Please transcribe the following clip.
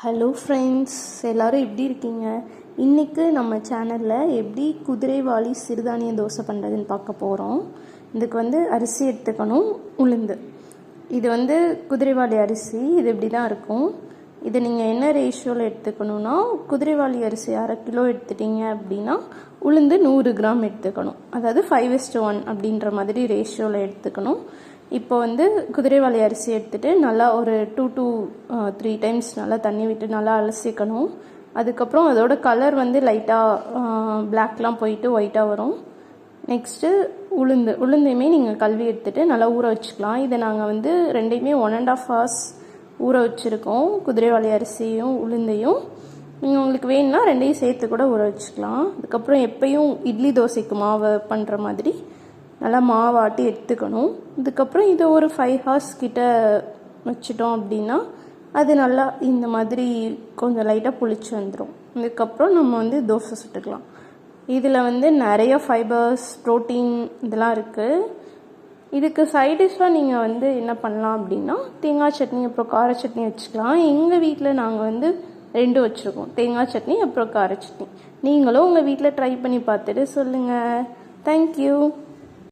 Hello friends எல்லாரும் எப்படி இருக்கீங்க? இன்றைக்கு நம்ம சேனலில் எப்படி குதிரைவாளி சிறுதானிய தோசை பண்ணுறதுன்னு பார்க்க போகிறோம் இதுக்கு வந்து அரிசி எடுத்துக்கணும் உளுந்து. இது வந்து குதிரைவாளி அரிசி இது இப்படி தான் இருக்கும். இது நீங்கள் என்ன ரேஷியோவில் எடுத்துக்கணும்னா குதிரைவாளி அரிசி அரை கிலோ எடுத்துட்டீங்க அப்படின்னா உளுந்து நூறு கிராம் எடுத்துக்கணும். அதாவது ஃபைவ் இஸ்டு ஒன் அப்படின்ற மாதிரி ரேஷியோவில் எடுத்துக்கணும். இப்போ வந்து குதிரைவாளி அரிசி எடுத்துகிட்டு நல்லா ஒரு டூ டூ த்ரீ டைம்ஸ் நல்லா தண்ணி விட்டு நல்லா அலசிக்கணும். அதுக்கப்புறம் அதோட கலர் வந்து லைட்டாக பிளாக்லாம் போயிட்டு ஒயிட்டாக வரும். நெக்ஸ்ட்டு உளுந்து உளுந்தையுமே நீங்கள் கல்வி எடுத்துகிட்டு நல்லா ஊற வச்சுக்கலாம். இதை நாங்கள் வந்து ரெண்டையுமே ஒன் அண்ட் ஆஃப் ஹவர்ஸ் ஊற வச்சுருக்கோம். குதிரைவாளி அரிசியும் உளுந்தையும். நீங்கள் உங்களுக்கு வேணும்னா ரெண்டையும் சேர்த்து கூட ஊற வச்சுக்கலாம். அதுக்கப்புறம் எப்பயும் இட்லி தோசைக்கு மாவு பண்ணுற மாதிரி நல்லா மாவாட்டி எடுத்துக்கணும். இதுக்கப்புறம் இதை ஒரு ஃபைவ் ஹார்ஸ் கிட்ட வச்சிட்டோம் அப்படின்னா அது நல்லா இந்த மாதிரி கொஞ்சம் லைட்டாக புளிச்சு வந்துடும் இதுக்கப்புறம் நம்ம வந்து தோசை சுட்டுக்கலாம். இதில் வந்து நிறைய ஃபைபர்ஸ் ப்ரோட்டீன் இதெல்லாம் இருக்குது இதுக்கு சைடிஷாக நீங்கள் வந்து என்ன பண்ணலாம் அப்படின்னா தேங்காய் சட்னி அப்புறம் கார சட்னி வச்சுக்கலாம். எங்கள் வீட்டில் நாங்கள் வந்து ரெண்டு வச்சுருக்கோம். தேங்காய் சட்னி அப்புறம் கார சட்னி. நீங்களும் உங்கள் வீட்டில் ட்ரை பண்ணி பார்த்துட்டு சொல்லுங்கள் தேங்க்யூ